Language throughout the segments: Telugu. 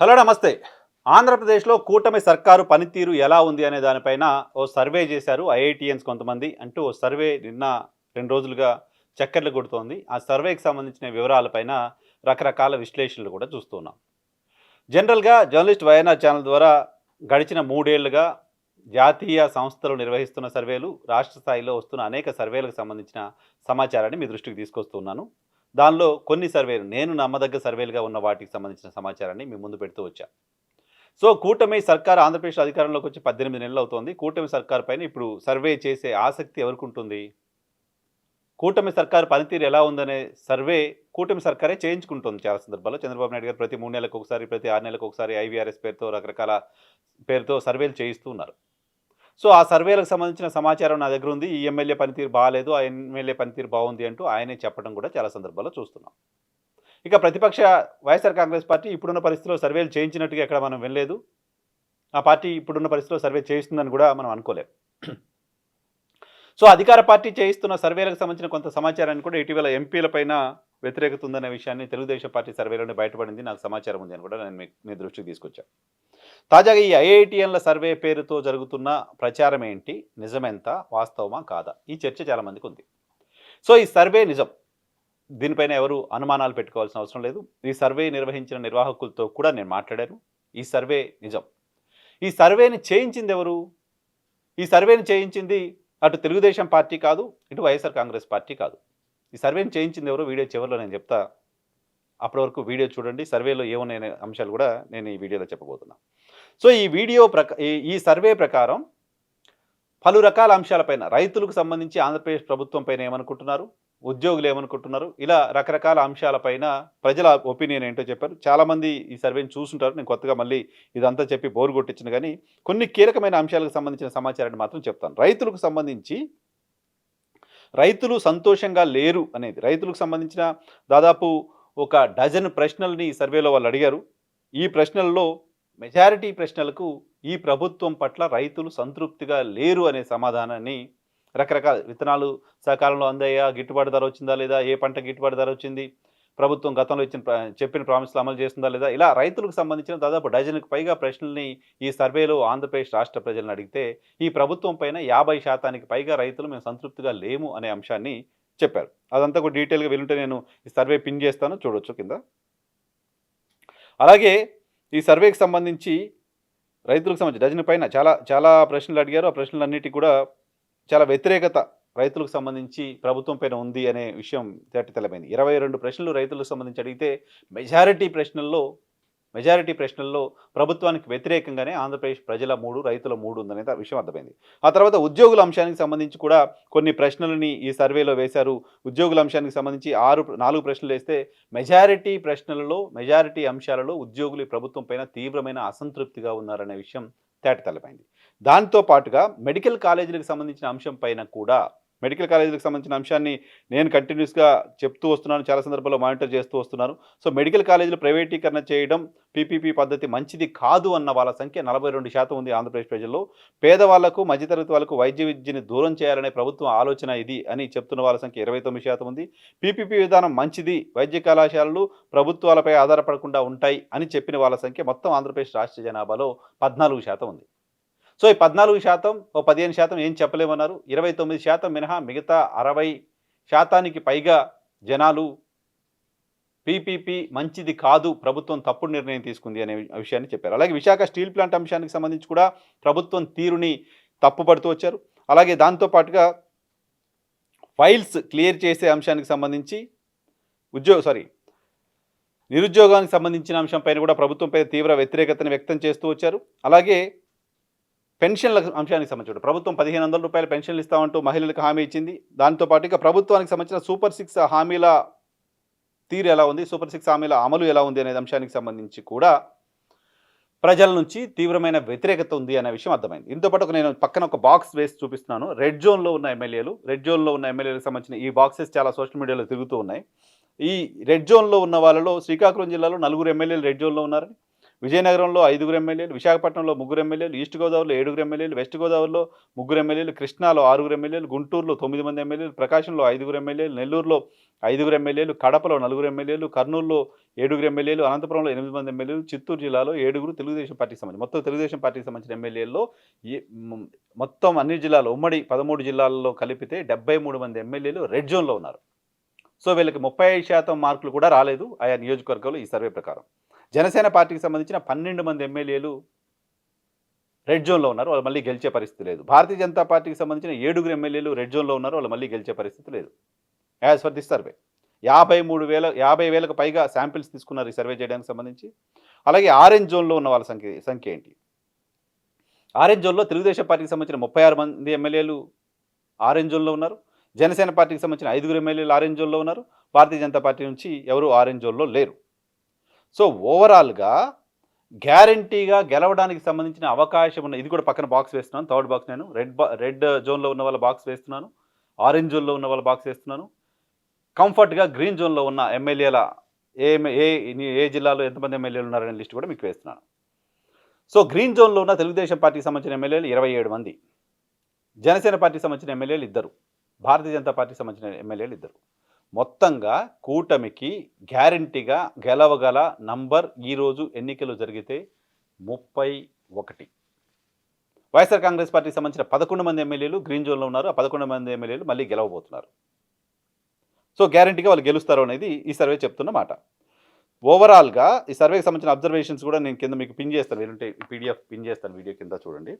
హలో నమస్తే. ఆంధ్రప్రదేశ్లో కూటమి సర్కారు పనితీరు ఎలా ఉంది అనే దానిపైన ఓ సర్వే చేశారు ఐఐటిఎన్స్ కొంతమంది అంటూ ఓ సర్వే నిన్న రెండు రోజులుగా చక్కర్లు కొడుతోంది. ఆ సర్వేకి సంబంధించిన వివరాలపైన రకరకాల విశ్లేషణలు కూడా చూస్తున్నాం. జనరల్గా జర్నలిస్ట్ వైఎన్ఆర్ ఛానల్ ద్వారా గడిచిన మూడేళ్ళుగా జాతీయ సంస్థలు నిర్వహిస్తున్న సర్వేలు రాష్ట్ర స్థాయిలో వస్తున్న అనేక సర్వేలకు సంబంధించిన సమాచారాన్ని మీ దృష్టికి తీసుకొస్తున్నాను. దానిలో కొన్ని సర్వేలు నేను నమ్మదగ్గ సర్వేలుగా ఉన్న వాటికి సంబంధించిన సమాచారాన్ని మీ ముందు పెడుతూ వచ్చా. సో కూటమి సర్కార్ ఆంధ్రప్రదేశ్ అధికారంలోకి వచ్చి పద్దెనిమిది నెలలు అవుతోంది. కూటమి సర్కార్ పైన ఇప్పుడు సర్వే చేసే ఆసక్తి ఎవరికి ఉంటుంది? కూటమి సర్కార్ పనితీరు ఎలా ఉందనే సర్వే కూటమి సర్కారే చేయించుకుంటుంది చాలా సందర్భాల్లో. చంద్రబాబు నాయుడు గారు ప్రతి మూడు నెలలకు ఒకసారి ప్రతి ఆరు నెలలకు ఒకసారి ఐవీఆర్ఎస్ పేరుతో రకరకాల పేరుతో సర్వేలు చేయిస్తూ ఉన్నారు. సో ఆ సర్వేలకు సంబంధించిన సమాచారం నా దగ్గర ఉంది. ఈ ఎమ్మెల్యే పనితీరు బాగాలేదు ఆ ఎమ్మెల్యే పనితీరు బాగుంది అంటూ ఆయనే చెప్పడం కూడా చాలా సందర్భాల్లో చూస్తున్నాం. ఇక ప్రతిపక్ష వైఎస్ఆర్ కాంగ్రెస్ పార్టీ ఇప్పుడున్న పరిస్థితిలో సర్వేలు చేయించినట్టుగా ఎక్కడ మనం వినలేదు. ఆ పార్టీ ఇప్పుడున్న పరిస్థితిలో సర్వే చేయిస్తుందని కూడా మనం అనుకోలేం. సో అధికార పార్టీ చేయిస్తున్న సర్వేలకు సంబంధించిన కొంత సమాచారాన్ని కూడా ఇటీవల ఎంపీల పైన వ్యతిరేకత ఉందనే విషయాన్ని తెలుగుదేశం పార్టీ సర్వేలోనే బయటపడింది. నాకు సమాచారం ఉంది అని కూడా నేను మీ దృష్టికి తీసుకొచ్చాను. తాజాగా ఈ ఐఐటిఎన్ల సర్వే పేరుతో జరుగుతున్న ప్రచారం ఏంటి? నిజమెంత? వాస్తవమా? కాదా? ఈ చర్చ చాలా మందికి ఉంది. సో ఈ సర్వే నిజం. దీనిపైన ఎవరు అనుమానాలు పెట్టుకోవాల్సిన అవసరం లేదు. ఈ సర్వే నిర్వహించిన నిర్వాహకులతో కూడా నేను మాట్లాడాను. ఈ సర్వే నిజం. ఈ సర్వేని చేయించింది ఎవరు? ఈ సర్వేని చేయించింది అటు తెలుగుదేశం పార్టీ కాదు ఇటు వైఎస్ఆర్ కాంగ్రెస్ పార్టీ కాదు. ఈ సర్వేని చేయించింది ఎవరు? వీడియో చివరిలో నేను చెప్తా. అప్పటి వరకు వీడియో చూడండి. సర్వేలో ఏమున్నాయనే అంశాలు కూడా నేను ఈ వీడియోలో చెప్పబోతున్నా. సో ఈ వీడియో ప్రక ఈ- ఈ సర్వే ప్రకారం పలు రకాల అంశాలపైన రైతులకు సంబంధించి ఆంధ్రప్రదేశ్ ప్రభుత్వం పైన ఏమనుకుంటున్నారు? ఉద్యోగులు ఏమనుకుంటున్నారు? ఇలా రకరకాల అంశాలపైన ప్రజల ఒపీనియన్ ఏంటో చెప్పారు. చాలామంది ఈ సర్వేని చూసుంటారు. నేను కొత్తగా మళ్ళీ ఇదంతా చెప్పి బోరు కొట్టించిన కానీ కొన్ని కీలకమైన అంశాలకు సంబంధించిన సమాచారాన్ని మాత్రం చెప్తాను. రైతులకు సంబంధించి రైతులు సంతోషంగా లేరు అనేది రైతులకు సంబంధించిన దాదాపు ఒక డజన్ ప్రశ్నల్ని ఈ సర్వేలో వాళ్ళు అడిగారు. ఈ ప్రశ్నల్లో మెజారిటీ ప్రశ్నలకు ఈ ప్రభుత్వం పట్ల రైతులు సంతృప్తిగా లేరు అనే సమాధానాన్ని రకరకాల విత్తనాలు సకాలంలో అందాయా? గిట్టుబాటు ధర వచ్చిందా లేదా? ఏ పంట గిట్టుబాటు ధర వచ్చింది? ప్రభుత్వం గతంలో ఇచ్చిన ప్ర- చెప్పిన ప్రామిస్లు అమలు చేస్తుందా లేదా? ఇలా రైతులకు సంబంధించిన దాదాపు డజన్కు పైగా ప్రశ్నల్ని ఈ సర్వేలో ఆంధ్రప్రదేశ్ రాష్ట్ర ప్రజలను అడిగితే ఈ ప్రభుత్వం పైన యాభై శాతానికి పైగా రైతులు మేము సంతృప్తిగా లేము అనే అంశాన్ని చెప్పారు. అదంతా కూడా డీటెయిల్గా వెళ్ళుంటే నేను ఈ సర్వే పిన్ చేస్తాను. చూడొచ్చు కింద. అలాగే ఈ సర్వేకి సంబంధించి రైతులకు సంబంధించి డజన్ పైన చాలా చాలా ప్రశ్నలు అడిగారు. ఆ ప్రశ్నలన్నిటికీ కూడా చాలా వ్యతిరేకత రైతులకు సంబంధించి ప్రభుత్వం పైన ఉంది అనే విషయం తేట తెలమైంది ఇరవై రెండు ప్రశ్నలు రైతులకు సంబంధించి అడిగితే మెజారిటీ ప్రశ్నల్లో మెజారిటీ ప్రశ్నల్లో ప్రభుత్వానికి వ్యతిరేకంగానే ఆంధ్రప్రదేశ్ ప్రజల మూడు రైతుల మూడు ఉందనేది విషయం అర్థమైంది. ఆ తర్వాత ఉద్యోగుల అంశానికి సంబంధించి కూడా కొన్ని ప్రశ్నలని ఈ సర్వేలో వేశారు. ఉద్యోగుల అంశానికి సంబంధించి ఆరు నాలుగు ప్రశ్నలు వేస్తే మెజారిటీ ప్రశ్నలలో మెజారిటీ అంశాలలో ఉద్యోగులు ప్రభుత్వం పైన తీవ్రమైన అసంతృప్తిగా ఉన్నారనే విషయం తేట తలపైంది దాంతో పాటుగా మెడికల్ కాలేజీలకు సంబంధించిన అంశం పైన కూడా మెడికల్ కాలేజీలకు సంబంధించిన అంశాన్ని నేను కంటిన్యూస్గా చెప్తూ వస్తున్నాను చాలా సందర్భాల్లో మానిటర్ చేస్తూ వస్తున్నాను సో మెడికల్ కాలేజీలు ప్రైవేటీకరణ చేయడం పీపీపీ పద్ధతి మంచిది కాదు అన్న వాళ్ళ సంఖ్య నలభై రెండు శాతం ఉంది ఆంధ్రప్రదేశ్ ప్రజల్లో. పేదవాళ్ళకు మధ్యతరగతి వాళ్ళకు వైద్య విద్యని దూరం చేయాలనే ప్రభుత్వం ఆలోచన ఇది అని చెప్తున్న వాళ్ళ సంఖ్య ఇరవై తొమ్మిది శాతం ఉంది. పీపీపీ విధానం మంచిది వైద్య కళాశాలలు ప్రభుత్వాలపై ఆధారపడకుండా ఉంటాయి అని చెప్పిన వాళ్ళ సంఖ్య మొత్తం ఆంధ్రప్రదేశ్ రాష్ట్ర జనాభాలో పద్నాలుగు శాతం ఉంది. సో ఈ పద్నాలుగు శాతం ఓ పదిహేను శాతం ఏం చెప్పలేమన్నారు. ఇరవై తొమ్మిది శాతం మినహా మిగతా అరవై శాతానికి పైగా జనాలు పీపీపీ మంచిది కాదు ప్రభుత్వం తప్పుడు నిర్ణయం తీసుకుంది అనే విషయాన్ని చెప్పారు. అలాగే విశాఖ స్టీల్ ప్లాంట్ అంశానికి సంబంధించి కూడా ప్రభుత్వం తీరుని తప్పుపడుతూ వచ్చారు. అలాగే దాంతోపాటుగా ఫైల్స్ క్లియర్ చేసే అంశానికి సంబంధించి ఉద్యోగ సారీ నిరుద్యోగానికి సంబంధించిన అంశంపైన కూడా ప్రభుత్వంపై తీవ్ర వ్యతిరేకతను వ్యక్తం చేస్తూ వచ్చారు. అలాగే పెన్షన్ల అంశానికి సంబంధించి ప్రభుత్వం పదిహేను వందల రూపాయల పెన్షన్లు ఇస్తామంటూ మహిళలకు హామీ ఇచ్చింది. దాంతోపాటు ఇక ప్రభుత్వానికి సంబంధించిన సూపర్ సిక్స్ హామీల తీరు ఎలా ఉంది? సూపర్ సిక్స్ హామీల అమలు ఎలా ఉంది అనే అంశానికి సంబంధించి కూడా ప్రజల నుంచి తీవ్రమైన వ్యతిరేకత ఉంది అనే విషయం అర్థమైంది. దీంతో పాటు ఒక నేను పక్కన ఒక బాక్స్ వేసి చూపిస్తున్నాను. రెడ్ జోన్లో ఉన్న ఎమ్మెల్యేలు రెడ్ జోన్లో ఉన్న ఎమ్మెల్యేలకు సంబంధించిన ఈ బాక్సెస్ చాలా సోషల్ మీడియాలో తిరుగుతూ ఉన్నాయి. ఈ రెడ్ జోన్లో ఉన్న వాళ్ళలో శ్రీకాకుళం జిల్లాలో నలుగురు ఎమ్మెల్యేలు రెడ్ జోన్లో ఉన్నారని విజయనగరంలో ఐదుగురు ఎమ్మెల్యేలు విశాఖపట్నంలో ముగ్గురు ఎమ్మెల్యేలు ఈస్ట్ గోదావరిలో ఏడుగురు ఎమ్మెల్యేలు వెస్ట్ గోదావరిలో ముగ్గురు ఎమ్మెల్యేలు కృష్ణాలో ఆరుగురు ఎమ్మెల్యేలు గుంటూరులో తొమ్మిది మంది ఎమ్మెల్యేలు ప్రకాశంలో ఐదుగురు ఎమ్మెల్యేలు నెల్లూరులో ఐదుగురు ఎమ్మెల్యేలు కడపలో నలుగురు ఎమ్మెల్యేలు కర్నూలులో ఏడుగురు ఎమ్మెల్యేలు అనంతపురంలో ఎనిమిది మంది ఎమ్మెల్యేలు చిత్తూరు జిల్లాలో ఏడుగురు తెలుగుదేశం పార్టీకి సంబంధించి మొత్తం తెలుగుదేశం పార్టీకి సంబంధించిన ఎమ్మెల్యేల్లో మొత్తం అన్ని జిల్లాలు ఉమ్మడి పదమూడు జిల్లాల్లో కలిపితే డెబ్బై మూడు మంది ఎమ్మెల్యేలు రెడ్ జోన్లో ఉన్నారు. సో వీళ్ళకి ముప్పై ఐదు శాతం మార్కులు కూడా రాలేదు ఆయా నియోజకవర్గంలో ఈ సర్వే ప్రకారం. జనసేన పార్టీకి సంబంధించిన పన్నెండు మంది ఎమ్మెల్యేలు రెడ్ జోన్లో ఉన్నారు. వాళ్ళు మళ్ళీ గెలిచే పరిస్థితి లేదు. భారతీయ జనతా పార్టీకి సంబంధించిన ఏడుగురు ఎమ్మెల్యేలు రెడ్ జోన్లో ఉన్నారు. వాళ్ళు మళ్ళీ గెలిచే పరిస్థితి లేదు. As per this survey. యాభై మూడు వేల యాభై వేలకు పైగా శాంపిల్స్ తీసుకున్నారు ఈ సర్వే చేయడానికి సంబంధించి. అలాగే ఆరెంజ్ జోన్లో ఉన్న వాళ్ళ సంఖ్య సంఖ్య ఏంటి? ఆరెంజ్ జోన్లో తెలుగుదేశం పార్టీకి సంబంధించిన ముప్పై ఆరు మంది ఎమ్మెల్యేలు ఆరెంజ్ జోన్లో ఉన్నారు. జనసేన పార్టీకి సంబంధించిన ఐదుగురు ఎమ్మెల్యేలు ఆరెంజ్ జోన్లో ఉన్నారు. భారతీయ జనతా పార్టీ నుంచి ఎవరు ఆరెంజ్ జోన్లో లేరు. సో ఓవరాల్గా గ్యారంటీగా గెలవడానికి సంబంధించిన అవకాశం ఉన్న ఇది కూడా పక్కన బాక్స్ వేస్తున్నాను థర్డ్ బాక్స్ నేను రెడ్ బా రెడ్ జోన్లో ఉన్న వాళ్ళ బాక్స్ వేస్తున్నాను ఆరెంజ్ జోన్లో ఉన్న వాళ్ళ బాక్స్ వేస్తున్నాను కంఫర్ట్గా గ్రీన్ జోన్లో ఉన్న ఎమ్మెల్యేల ఏ ఏ ఏ జిల్లాలో ఎంతమంది ఎమ్మెల్యేలు ఉన్నారనే లిస్ట్ కూడా మీకు వేస్తున్నాను. సో గ్రీన్ జోన్లో ఉన్న తెలుగుదేశం పార్టీకి సంబంధించిన ఎమ్మెల్యేలు ఇరవై ఏడు మంది. జనసేన పార్టీకి సంబంధించిన ఎమ్మెల్యేలు ఇద్దరు. భారతీయ జనతా పార్టీకి సంబంధించిన ఎమ్మెల్యేలు ఇద్దరు. మొత్తంగా కూటమికి గ్యారంటీగా గెలవగల నంబర్ ఈరోజు ఎన్నికలు జరిగితే ముప్పై ఒకటి. వైఎస్ఆర్ కాంగ్రెస్ పార్టీకి సంబంధించిన పదకొండు మంది ఎమ్మెల్యేలు గ్రీన్ జోన్లో ఉన్నారు. ఆ పదకొండు మంది ఎమ్మెల్యేలు మళ్ళీ గెలవబోతున్నారు. సో గ్యారంటీగా వాళ్ళు గెలుస్తారు అనేది ఈ సర్వే చెప్తున్న మాట. ఓవరాల్గా ఈ సర్వేకి సంబంధించిన అబ్జర్వేషన్స్ కూడా నేను కింద మీకు పిన్ చేస్తాను. వీలుంటే పీడిఎఫ్ పిన్ చేస్తాను వీడియో కింద చూడండి.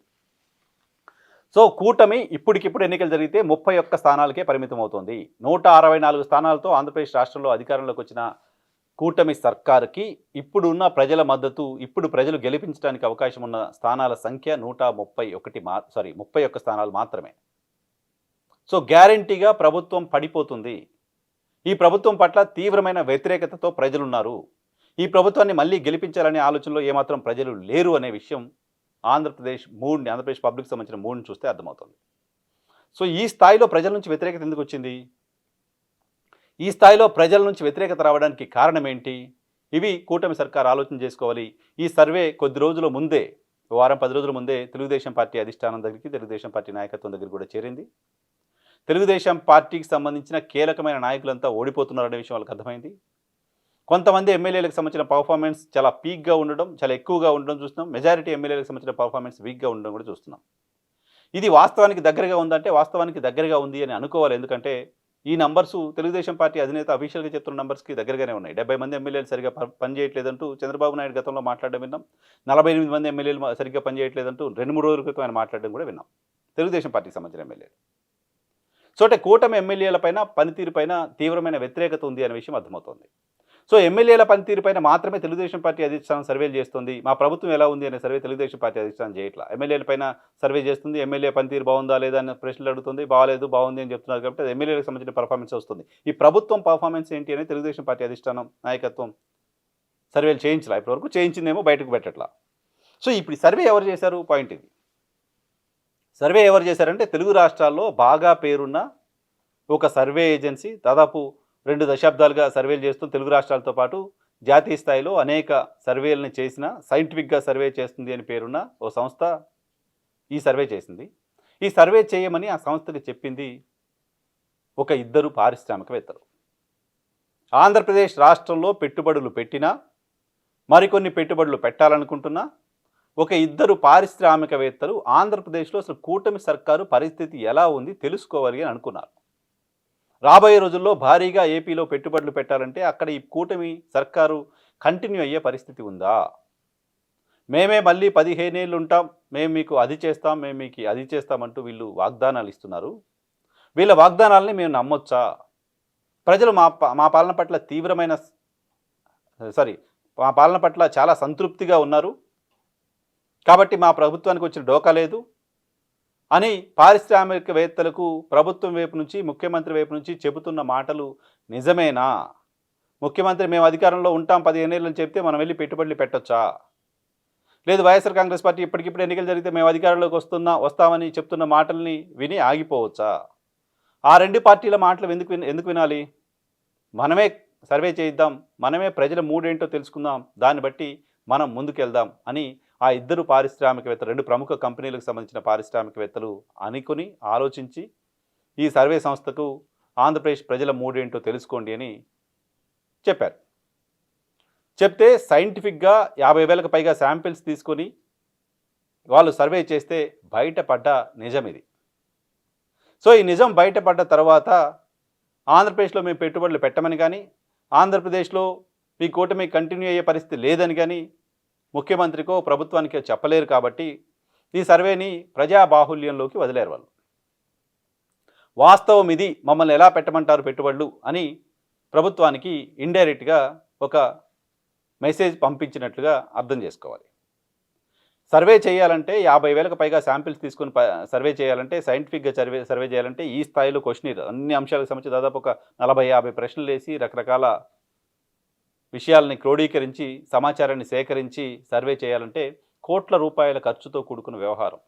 సో కూటమి ఇప్పటికిప్పుడు ఎన్నికలు జరిగితే ముప్పై ఒక్క స్థానాలకే పరిమితం అవుతుంది నూట అరవై నాలుగు స్థానాలతో ఆంధ్రప్రదేశ్ రాష్ట్రంలో అధికారంలోకి వచ్చిన కూటమి సర్కారుకి ఇప్పుడున్న ప్రజల మద్దతు ఇప్పుడు ప్రజలు గెలిపించడానికి అవకాశం ఉన్న స్థానాల సంఖ్య నూట ముప్పై ఒకటి మా సారీ ముప్పై ఒక్క స్థానాలు మాత్రమే. సో గ్యారంటీగా ప్రభుత్వం పడిపోతుంది. ఈ ప్రభుత్వం పట్ల తీవ్రమైన వ్యతిరేకతతో ప్రజలున్నారు. ఈ ప్రభుత్వాన్ని మళ్ళీ గెలిపించాలనే ఆలోచనలో ఏమాత్రం ప్రజలు లేరు అనే విషయం ఆంధ్రప్రదేశ్ మూడ్ని ఆంధ్రప్రదేశ్ పబ్లిక్ సంబంధించిన మూడ్ని చూస్తే అర్థమవుతుంది. సో ఈ స్థాయిలో ప్రజల నుంచి వ్యతిరేకత ఎందుకు వచ్చింది? ఈ స్థాయిలో ప్రజల నుంచి వ్యతిరేకత రావడానికి కారణం ఏంటి? ఇవి కూటమి సర్కార్ ఆలోచన చేసుకోవాలి. ఈ సర్వే కొద్ది రోజుల ముందే వారం పది రోజుల ముందే తెలుగుదేశం పార్టీ అధిష్టానం దగ్గరికి తెలుగుదేశం పార్టీ నాయకత్వం దగ్గర కూడా చేరింది. తెలుగుదేశం పార్టీకి సంబంధించిన కీలకమైన నాయకులంతా ఓడిపోతున్నారనే విషయం వాళ్ళకి అర్థమైంది. కొంతమంది ఎమ్మెల్యేలకు సంబంధించిన పర్ఫార్మెన్స్ చాలా పీక్గా ఉండడం చాలా ఎక్కువగా ఉండడం చూస్తున్నాం. మెజారిటీ ఎమ్మెల్యేలకు సంబంధించిన పర్ఫార్మెన్స్ వీక్గా ఉండడం కూడా చూస్తున్నాం. ఇది వాస్తవానికి దగ్గరగా ఉందంటే వాస్తవానికి దగ్గరగా ఉంది అని అనుకోవాలి. ఎందుకంటే ఈ నంబర్స్ తెలుగుదేశం పార్టీ అధినేత అఫీషియల్గా చెప్తున్న నంబర్స్కి దగ్గరగానే ఉన్నాయి. డెబ్బై మంది ఎమ్మెల్యేలు సరిగా పనిచేయట్లేదంటూ చంద్రబాబు నాయుడు గతంలో మాట్లాడడం విన్నాం. నలభై ఎనిమిది మంది ఎమ్మెల్యేలు సరిగ్గా పనిచేయట్లేదంటూ రెండు మూడు రోజుల క్రితం ఆయన మాట్లాడడం కూడా విన్నాం. తెలుగుదేశం పార్టీకి సంబంధించిన ఎమ్మెల్యేలు. సో అంటే కూటమి ఎమ్మెల్యేల పైన పనితీరు పైన తీవ్రమైన వ్యతిరేకత ఉంది అనే విషయం అర్థమవుతోంది. సో ఎమ్మెల్యేల పనితీరుపైన మాత్రమే తెలుగుదేశం పార్టీ అధిష్టానం సర్వేలు చేస్తుంది. మా ప్రభుత్వం ఎలా ఉంది అనే సర్వే తెలుగుదేశం పార్టీ అధిష్టానం చేయట్లా. ఎమ్మెల్యేల పైన సర్వే చేస్తుంది. ఎమ్మెల్యే పనితీరు బాగుందా లేదా అనే ప్రశ్నలు అడుగుతుంది. బాగాలేదు బాగుంది అని చెప్తున్నారు కాబట్టి అది ఎమ్మెల్యేలకు సంబంధించిన పర్ఫార్మెన్స్ వస్తుంది. ఈ ప్రభుత్వం పర్ఫార్మెన్స్ ఏంటి అని తెలుగుదేశం పార్టీ అధిష్టానం నాయకత్వం సర్వేలు చేయించలా. ఇప్పటివరకు చేయించిందేమో బయటకు పెట్టట్లా. సో ఇప్పుడు సర్వే ఎవరు చేశారు? పాయింట్ ఇది. సర్వే ఎవరు చేశారంటే తెలుగు రాష్ట్రాల్లో బాగా పేరున్న ఒక సర్వే ఏజెన్సీ దాదాపు రెండు దశాబ్దాలుగా సర్వేలు చేస్తూ తెలుగు రాష్ట్రాలతో పాటు జాతీయ స్థాయిలో అనేక సర్వేలను చేసిన సైంటిఫిక్గా సర్వే చేస్తుంది అని పేరున్న ఓ సంస్థ ఈ సర్వే చేసింది. ఈ సర్వే చేయమని ఆ సంస్థకి చెప్పింది ఒక ఇద్దరు పారిశ్రామికవేత్తలు. ఆంధ్రప్రదేశ్ రాష్ట్రంలో పెట్టుబడులు పెట్టినా మరికొన్ని పెట్టుబడులు పెట్టాలనుకుంటున్నా ఒక ఇద్దరు పారిశ్రామికవేత్తలు ఆంధ్రప్రదేశ్లో అసలు కూటమి సర్కారు పరిస్థితి ఎలా ఉంది తెలుసుకోవాలి అని అనుకున్నారు. రాబోయే రోజుల్లో భారీగా ఏపీలో పెట్టుబడులు పెట్టాలంటే అక్కడ ఈ కూటమి సర్కారు కంటిన్యూ అయ్యే పరిస్థితి ఉందా? మేమే మళ్ళీ పదిహేనేళ్ళు ఉంటాం మేము మీకు అది చేస్తాం మేము మీకు అది చేస్తామంటూ వీళ్ళు వాగ్దానాలు ఇస్తున్నారు. వీళ్ళ వాగ్దానాలని మేము నమ్మొచ్చా? ప్రజలు మా మా పాలన పట్ల తీవ్రమైన సారీ మా పాలన పట్ల చాలా సంతృప్తిగా ఉన్నారు. కాబట్టి మా ప్రభుత్వానికి వచ్చిన డోకా లేదు. అని పారిశ్రామికవేత్తలకు ప్రభుత్వం వైపు నుంచి ముఖ్యమంత్రి వైపు నుంచి చెబుతున్న మాటలు నిజమేనా? ముఖ్యమంత్రి మేము అధికారంలో ఉంటాం పదిహేను ఏళ్ళని చెప్తే మనం వెళ్ళి పెట్టుబడులు పెట్టొచ్చా? లేదు వైఎస్ఆర్ కాంగ్రెస్ పార్టీ ఇప్పటికిప్పుడు ఎన్నికలు జరిగితే మేము అధికారంలోకి వస్తున్నా వస్తామని చెప్తున్న మాటల్ని విని ఆగిపోవచ్చా? ఆ రెండు పార్టీల మాటలు ఎందుకు ఎందుకు వినాలి? మనమే సర్వే చేయిద్దాం మనమే ప్రజల మూడేంటో తెలుసుకుందాం దాన్ని బట్టి మనం ముందుకెళ్దాం అని ఆ ఇద్దరు పారిశ్రామికవేత్తలు రెండు ప్రముఖ కంపెనీలకు సంబంధించిన పారిశ్రామికవేత్తలు అనుకుని ఆలోచించి ఈ సర్వే సంస్థకు ఆంధ్రప్రదేశ్ ప్రజల మూడేంటో తెలుసుకోండి అని చెప్పారు. చెప్తే సైంటిఫిక్గా యాభై వేలకు పైగా శాంపిల్స్ తీసుకొని వాళ్ళు సర్వే చేస్తే బయటపడ్డ నిజం ఇది. సో ఈ నిజం బయటపడ్డ తర్వాత ఆంధ్రప్రదేశ్లో మేము పెట్టుబడులు పెట్టమని కానీ ఆంధ్రప్రదేశ్లో మీ కూటమి కంటిన్యూ అయ్యే పరిస్థితి లేదని కానీ ముఖ్యమంత్రికో ప్రభుత్వానికో చెప్పలేరు కాబట్టి ఈ సర్వేని ప్రజా బాహుల్యంలోకి వదిలేరు వాళ్ళు. వాస్తవం ఇది మమ్మల్ని ఎలా పెట్టమంటారు పెట్టుబడులు అని ప్రభుత్వానికి ఇండైరెక్ట్గా ఒక మెసేజ్ పంపించినట్లుగా అర్థం చేసుకోవాలి. సర్వే చేయాలంటే యాభై వేలకు పైగా శాంపిల్స్ తీసుకుని సర్వే చేయాలంటే సైంటిఫిక్గా సర్వే సర్వే చేయాలంటే ఈ స్థాయిలో క్వశ్చన్ అన్ని అంశాలకు సంబంధించి దాదాపు ఒక నలభై యాభై ప్రశ్నలు వేసి రకరకాల విషయాలని క్రోడీకరించి సమాచారాన్ని సేకరించి సర్వే చేయాలంటే కోట్ల రూపాయల ఖర్చుతో కూడుకున్న వ్యవహారం.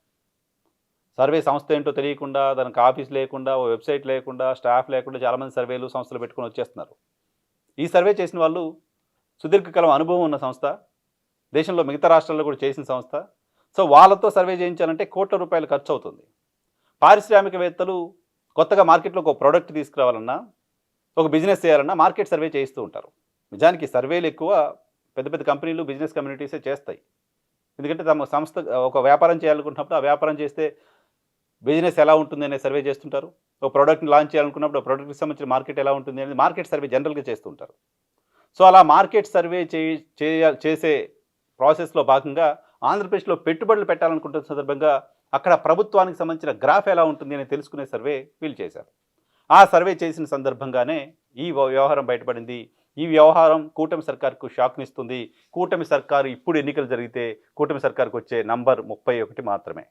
సర్వే సంస్థ ఏంటో తెలియకుండా దానికి ఆఫీస్ లేకుండా ఓ వెబ్సైట్ లేకుండా స్టాఫ్ లేకుండా చాలామంది సర్వేలు సంస్థలు పెట్టుకొని వచ్చేస్తున్నారు. ఈ సర్వే చేసిన వాళ్ళు సుదీర్ఘకాలం అనుభవం ఉన్న సంస్థ దేశంలో మిగతా రాష్ట్రాల్లో కూడా చేసిన సంస్థ. సో వాళ్ళతో సర్వే చేయించాలంటే కోట్ల రూపాయలు ఖర్చు అవుతుంది. పారిశ్రామికవేత్తలు కొత్తగా మార్కెట్లో ఒక ప్రోడక్ట్ తీసుకురావాలన్నా ఒక బిజినెస్ చేయాలన్నా మార్కెట్ సర్వే చేయిస్తూ ఉంటారు. నిజానికి సర్వేలు ఎక్కువ పెద్ద పెద్ద కంపెనీలు బిజినెస్ కమ్యూనిటీసే చేస్తాయి. ఎందుకంటే తమ సంస్థ ఒక వ్యాపారం చేయాలనుకుంటున్నప్పుడు ఆ వ్యాపారం చేస్తే బిజినెస్ ఎలా ఉంటుంది అనే సర్వే చేస్తుంటారు. ఒక ప్రోడక్ట్ని లాంచ్ చేయాలనుకున్నప్పుడు ఆ ప్రోడక్ట్కి సంబంధించిన మార్కెట్ ఎలా ఉంటుంది అనేది మార్కెట్ సర్వే జనరల్గా చేస్తుంటారు. సో అలా మార్కెట్ సర్వే చేయ- చేసే ప్రాసెస్లో భాగంగా ఆంధ్రప్రదేశ్లో పెట్టుబడులు పెట్టాలనుకుంటున్న సందర్భంగా అక్కడ ప్రభుత్వానికి సంబంధించిన గ్రాఫ్ ఎలా ఉంటుంది అని తెలుసుకునే సర్వే వీళ్ళు చేశారు. ఆ సర్వే చేసిన సందర్భంగానే ఈ వ్యవహారం బయటపడింది. ఈ వ్యవహారం కూటమి సర్కార్కు షాక్నిస్తుంది. కూటమి సర్కారు ఇప్పుడు ఎన్నికలు జరిగితే కూటమి సర్కార్కు వచ్చే నంబర్ ముప్పై ఒకటి మాత్రమే.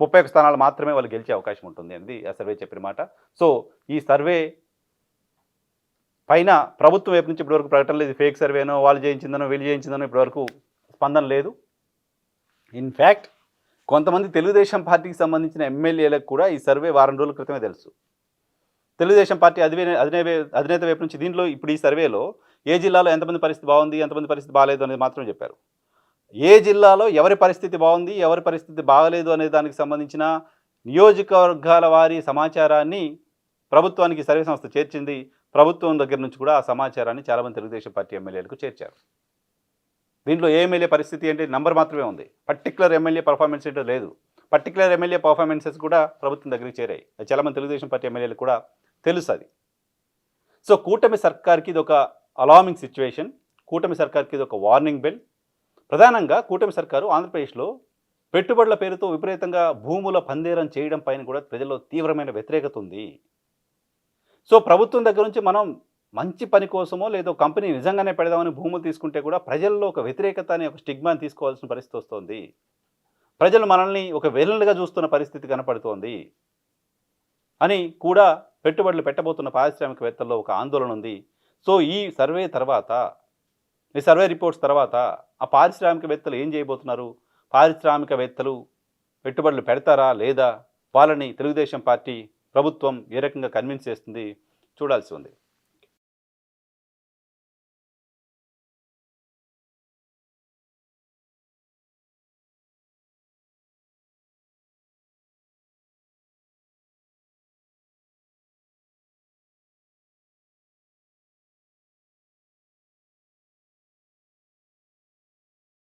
ముప్పై ఒక స్థానాలు మాత్రమే వాళ్ళు గెలిచే అవకాశం ఉంటుంది అనేది ఆ సర్వే చెప్పిన మాట. సో ఈ సర్వే పైన ప్రభుత్వం వైపు నుంచి ఇప్పటివరకు ప్రకటన లేదు. ఫేక్ సర్వేనో వాళ్ళు చేయించిందనో వీళ్ళు చేయించిందనో ఇప్పటివరకు స్పందన లేదు. ఇన్ఫ్యాక్ట్ కొంతమంది తెలుగుదేశం పార్టీకి సంబంధించిన ఎమ్మెల్యేలకు కూడా ఈ సర్వే వారం రోజుల క్రితమే తెలుసు. తెలుగుదేశం పార్టీ అధివే అధినే అధినేత వైపు నుంచి దీంట్లో ఇప్పుడు ఈ సర్వేలో ఏ జిల్లాలో ఎంతమంది పరిస్థితి బాగుంది ఎంతమంది పరిస్థితి బాగాలేదు అనేది మాత్రం చెప్పారు. ఏ జిల్లాలో ఎవరి పరిస్థితి బాగుంది ఎవరి పరిస్థితి బాగలేదు అనే దానికి సంబంధించిన నియోజకవర్గాల వారి సమాచారాన్ని ప్రభుత్వానికి సర్వే సంస్థ చేర్చింది. ప్రభుత్వం దగ్గర నుంచి కూడా ఆ సమాచారాన్ని చాలామంది తెలుగుదేశం పార్టీ ఎమ్మెల్యేలకు చేర్చారు. దీంట్లో ఏ ఎమ్మెల్యే పరిస్థితి అంటే నంబర్ మాత్రమే ఉంది. పర్టికులర్ ఎమ్మెల్యే పర్ఫార్మెన్స్ ఏంటో లేదు. పర్టికులర్ ఎమ్మెల్యే పర్ఫార్మెన్సెస్ కూడా ప్రభుత్వం దగ్గరికి చేరాయి. చాలామంది తెలుగుదేశం పార్టీ ఎమ్మెల్యేలు కూడా తెలుసు అది సో కూటమి సర్కార్కి ఇది ఒక అలామింగ్ సిచ్యువేషన్ కూటమి సర్కార్కి ఇది ఒక వార్నింగ్ బెల్ ప్రధానంగా కూటమి సర్కారు ఆంధ్రప్రదేశ్లో పెట్టుబడుల పేరుతో విపరీతంగా భూముల పందేరం చేయడం పైన కూడా ప్రజల్లో తీవ్రమైన వ్యతిరేకత ఉంది. సో ప్రభుత్వం దగ్గర నుంచి మనం మంచి పని కోసమో లేదో కంపెనీ నిజంగానే పెడదామని భూములు తీసుకుంటే కూడా ప్రజల్లో ఒక వ్యతిరేకత అనే ఒక స్టిగ్మాని తీసుకోవాల్సిన పరిస్థితి వస్తుంది. ప్రజలు మనల్ని ఒక వెల్లుగా చూస్తున్న పరిస్థితి కనపడుతోంది. అని కూడా పెట్టుబడులు పెట్టబోతున్న పారిశ్రామికవేత్తల్లో ఒక ఆందోళన ఉంది. సో ఈ సర్వే తర్వాత ఈ సర్వే రిపోర్ట్స్ తర్వాత ఆ పారిశ్రామికవేత్తలు ఏం చేయబోతున్నారు? పారిశ్రామికవేత్తలు పెట్టుబడులు పెడతారా లేదా? వాళ్ళని తెలుగుదేశం పార్టీ ప్రభుత్వం ఏ రకంగా కన్విన్స్ చేస్తుంది? చూడాల్సి ఉంది.